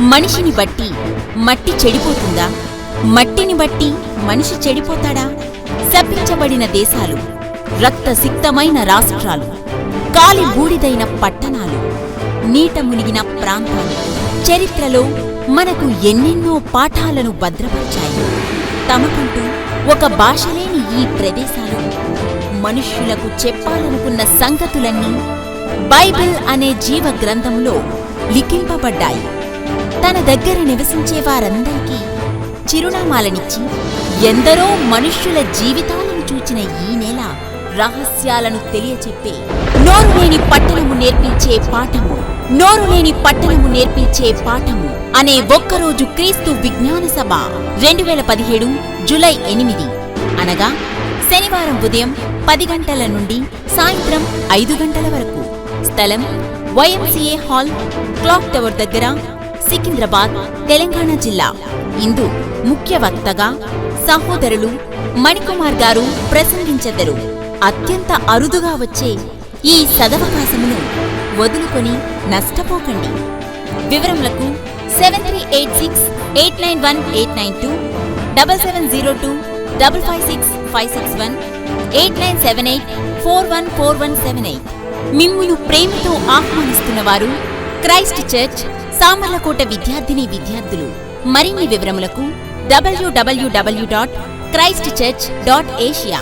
మనిషిని బట్టి మట్టి చెడిపోతుందా? మట్టిని బట్టి మనిషి చెడిపోతాడా? శపించబడిన దేశాలు రక్తసిక్తమైన రాష్ట్రాలు కాలి బూడిదైన పట్టణాలు నీట మునిగిన ప్రాంతాలు చరిత్రలో మనకు ఎన్నెన్నో పాఠాలను భద్రపరిచాయి. తమకంటూ ఒక భాషలేని ఈ ప్రదేశాలు మనుష్యులకు చెప్పాలనుకున్న సంగతులన్నీ బైబిల్ అనే జీవ గ్రంథంలో లిఖింపబడ్డాయి. దగ్గర నివసించే వారందరికీ చిరునామాలనిచ్చి ఎందరో మనుష్యుల జీవితాలను చూచిన ఈ నేల రహస్యాలను తెలియచెప్పే నోరు లేని పట్టణము నేర్పించే పాఠము నోరు లేని పట్టణము నేర్పించే పాఠము అనే ఒక్కరోజు క్రీస్తు విజ్ఞాన సభ రెండు వేల పదిహేడు జులై ఎనిమిది. అనగా శనివారం ఉదయం పది గంటల నుండి సాయంత్రం ఐదు గంటల వరకు స్థలం వైఎంసీఏ హాల్ క్లాక్ టవర్ దగ్గర సికింద్రాబాద్ తెలంగాణ జిల్లా. ఇందు ముఖ్య వక్తగా సహోదరులు మణికుమార్ గారు ప్రసంగించెదరు. అత్యంత అరుదుగా వచ్చే ఈ సదవకాశమును వదులుకొని నష్టపోకండి. వివరములకు seven three eight six eight nine one eight nine two double seven zero two double five six five six one eight nine seven eight four one four one seven eight. మిమ్ములు ప్రేమతో ఆహ్వానిస్తున్న వారు క్రైస్ట్ చర్చ్ సామర్లకోట విద్యార్థిని విద్యార్థులు మరిన్ని వివరములకు W W W dot Christ Church dot Asia